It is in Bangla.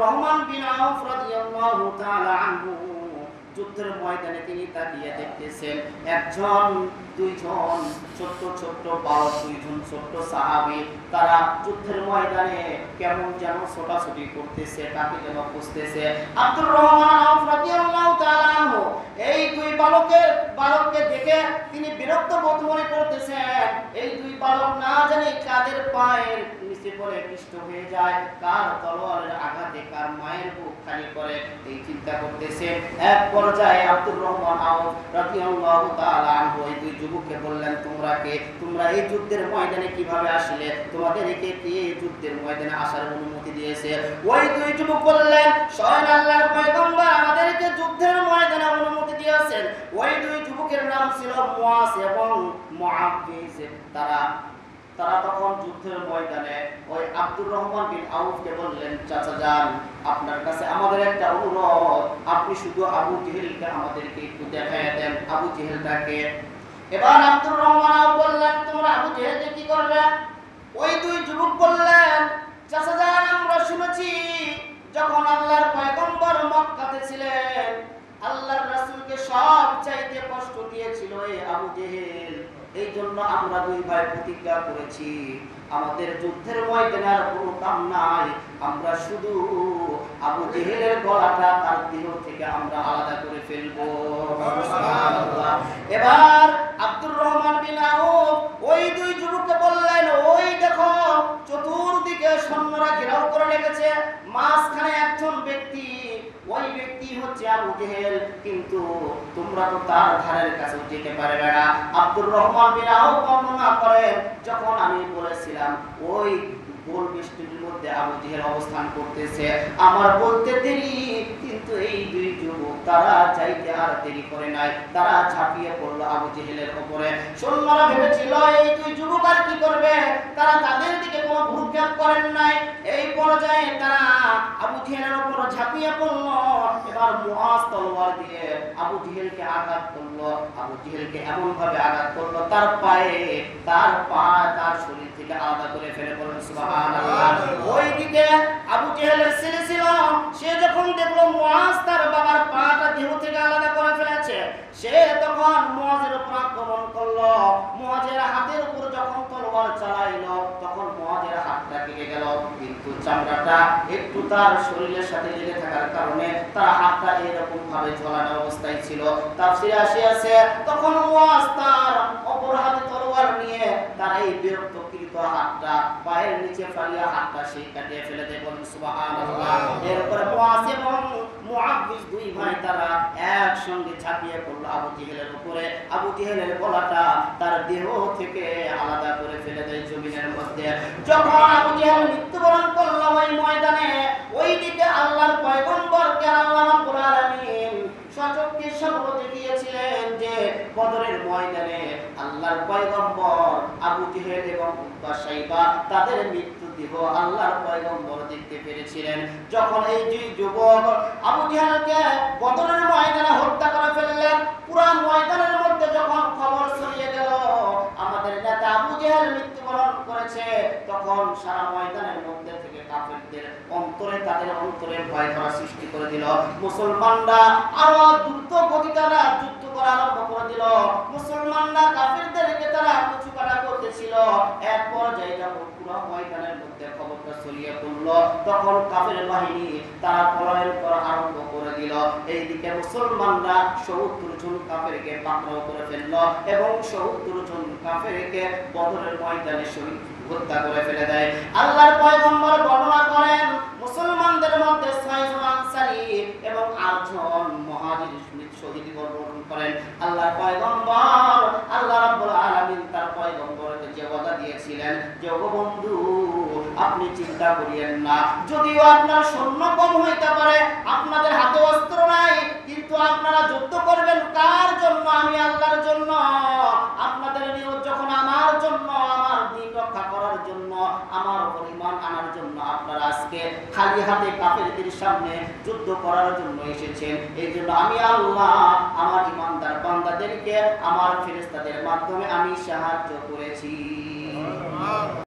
রহমান বিন যুদ্ধের ময়দানে তিনি তাকিয়ে দেখতেছেন, একজন, দুইজন, ছোট্ট ছোট্ট বালক দুইজন, ছোট্ট সাহাবী, তারা যুদ্ধের ময়দানে কেমন যেন ছোটাছুটি করতেছে, তাকে যেন খুঁজতেছে। আব্দুর রহমান এই দুই বালকের, বালককে দেখে তিনি বিরক্ত বোধ মনে করতেছেন, এই দুই বালক না জানি কাদের পায়ের নিচে পড়ে পিষ্ট হয়ে যায়। কার তলোয়ারের আঘাতে কার মায়ের বুক খালি করে এই চিন্তা করতেছে। এক পর্যায়ে আব্দুর রহমান আউফ রাদিয়াল্লাহু তাআলা আনহু এই দুই যুবককে বললেন, তোমরা কে? তোমরা এই যুদ্ধের ময়দানে কীভাবে আসলে? তোমাদেরকে কে এই যুদ্ধের ময়দানে আসার অনুমতি দিয়েছে? ওই দুই যুবক বললেন স্বয়ং আল্লাহর পয়গম্বর আমাদেরকে যুদ্ধের ময়দানে অনুমতি দিয়েছেন। ওই দুই যুবকের নাম ছিল মুয়াস এবং মুআফিজ তারা তারা তখন যুদ্ধের ময়দানে ওই আব্দুর রহমান বিন আউফকে বললেন, চাচা যান, আপনার কাছে আমাদের একটা অনুরোধ। আপনি শুধু আবু জেহেলকে আমাদেরকে একটু দেখাই দেন। আবু জেহেলটাকে এবার আব্দুর রহমান আউফ বললেন, তোমরা আবু জেহেলকে কি করবে ওই দুই যুবক বললেন, চাচা যান, আমরা শুনেছি যখন আল্লাহর পয়গম্বর মক্কাতে ছিলেন আল্লাহর রাসূলকে সব চাইতে কষ্ট দিয়েছিল এই আবু জেহেল এই জন্য আমরা দুই ভাই প্রতিজ্ঞা করেছি। আমাদের যুদ্ধের ময়দানে আর কোনো কাম নাই। আমরা শুধু আবু জেহেলের গলাটা তার দেহ থেকে আমরা আলাদা করে ফেলব। এবার আব্দুর রহমান বিন আউফ ওই দুই যুবককে বললেন, ওই দেখো, চতুর্দিকে সৈন্যরা ঘেরাও করে রেখেছে। মাঝখানে একজন ব্যক্তি ওই ব্যক্তি হচ্ছে আবু জেহেল, কিন্তু তোমরা তো তার ধারের কাছে যেতে পারবে না। আব্দুর রহমান বিন আউফ বর্ণনা করেন যখন আমি বলেছিলাম, ওই তারা চাইতে আর দেরি করে নাই। তারা পড়ল আবু জেহেলের করবে? তারা তাদের দিকে কোনো ভ্রুক্ষেপ করেন নাই। এই পর্যায়ে তারা আবু জেহেলের উপর ঝাঁপিয়ে পড়ল। এবার মুআজ তলোয়ার দিয়ে আবু জেহেলকে আঘাত করল। আবু জেহেলকে এমন ভাবে আঘাত করল, তার পায়ে, তার পা, তার শরীর থেকে আলাদা করে ফেলে বলেন সুবহানাল্লাহ। ওইদিকে আবু জেহেলের ছেলে ছিল, সে যখন দেখল মুআজ তার বাবার পাটা দেহ থেকে আলাদা করে ফেলেছে, সে তখন মুআজের উপর আক্রমণ করল মুআজের হাতের উপর যখন তলোয়ার চালাইলো তখন মুআজের হাতটা কেটে গেল কিন্তু চামড়াটা একটু তার শরীরের সাথে লেগে থাকার কারণে তার হাতটা এরকম ভাবে ঝোলানো অবস্থায় ছিল। তার ফিরে আসিয়াছে, তখন ও তার অপর হাতে তার এই বিরক্তকৃত হাতটা পায়ের নিচে ফালিয়া হাতটা সেই কাটিয়ে ফেলে দেয় বলেন সুবহানাল্লাহ। এরপরে মুআজ এবং মুআব্বিস দুই ভাই তারা একসঙ্গে ঝাঁপিয়ে পড়ল আবু জেহেলের উপরে। আবু জেহেলের গলাটা তার দেহ থেকে আলাদা করে ফেলে দেয় জমিনের মধ্যে। যখন আবু জেহেল মৃত্যুবরণ করল ওই ময়দানে ওই দিকে আল্লাহর পয়গম্বরকে আল্লাহ রাব্বুল আলামিন সচক্ষে সাক্ষ্য দেখিয়েছিলেন যে বদরের ময়দানে আল্লাহর পয়গম্বর জেহেল এবং উতবা সাইবা তাদের মৃত্যু দেহ আল্লাহর পয়গম্বর দেখতে পেরেছিলেন। যখন এই দুই যুবক আবু জেহেলকে বদরের ময়দানে হত্যা করে ফেললেন পুরা ময়দানের মধ্যে যখন খবর ছড়িয়ে গেল, আমাদের নেতা আবু জেহেল মৃত্যুবরণ করেছে, তখন সারা ময়দানের মধ্যে থেকে কাফেরদের অন্তরে তাদের অন্তরে ভয় করা সৃষ্টি করে দিল। মুসলমানরা আরও দ্রুত গতি তারা যুদ্ধ করা আরম্ভ করে দিল মুসলমানরা কাফেরদেরকে তারা কিছু কাটা করতেছিল এক পর্যায়ে যখন পুরো ময়দানের মধ্যে খবরটা ছড়িয়ে পড়ল, তখন কাফের বাহিনী তারা পলায়ন করা আরম্ভ করে দিল। এইদিকে মুসলমানরা সত্তর জন কাফেরকে পাকড়াও করে ফেলল এবং সত্তর জন কাফেরকে বদরের ময়দানে শহীদ হত্যা করে ফেলে দেয়। আল্লাহর পয়গম্বর বর্ণনা করেন, মুসলমানদের মধ্যে ছয়জন আনসারী এবং আটজন শহীদ বর্ণনা করেন। আল্লাহর পয়গম্বর, আল্লাহ রাব্বুল আলামিন তার পয়গম্বরকে যে ওয়াদা দিয়েছিলেন যে বন্ধু, আপনি চিন্তা করিয়েন না। যদিও আপনার সৈন্য কম হইতে পারে, আপনাদের হাতে অস্ত্র নাই, কিন্তু আপনারা যুদ্ধ করবেন কার জন্য? আমি আল্লাহর জন্য আপনাদের নিয়োগ যখন আমার জন্য আমার দিন রক্ষা করার জন্য আমার উপর ঈমান আনার জন্য আপনারা আজকে খালি হাতে কাফেরদের সামনে যুদ্ধ করার জন্য এসেছেন। এই জন্য আমি আল্লাহ, আমার ইমানদার বান্দাদেরকে, আমার ফেরেস্তাদের মাধ্যমে আমি সাহায্য করেছি।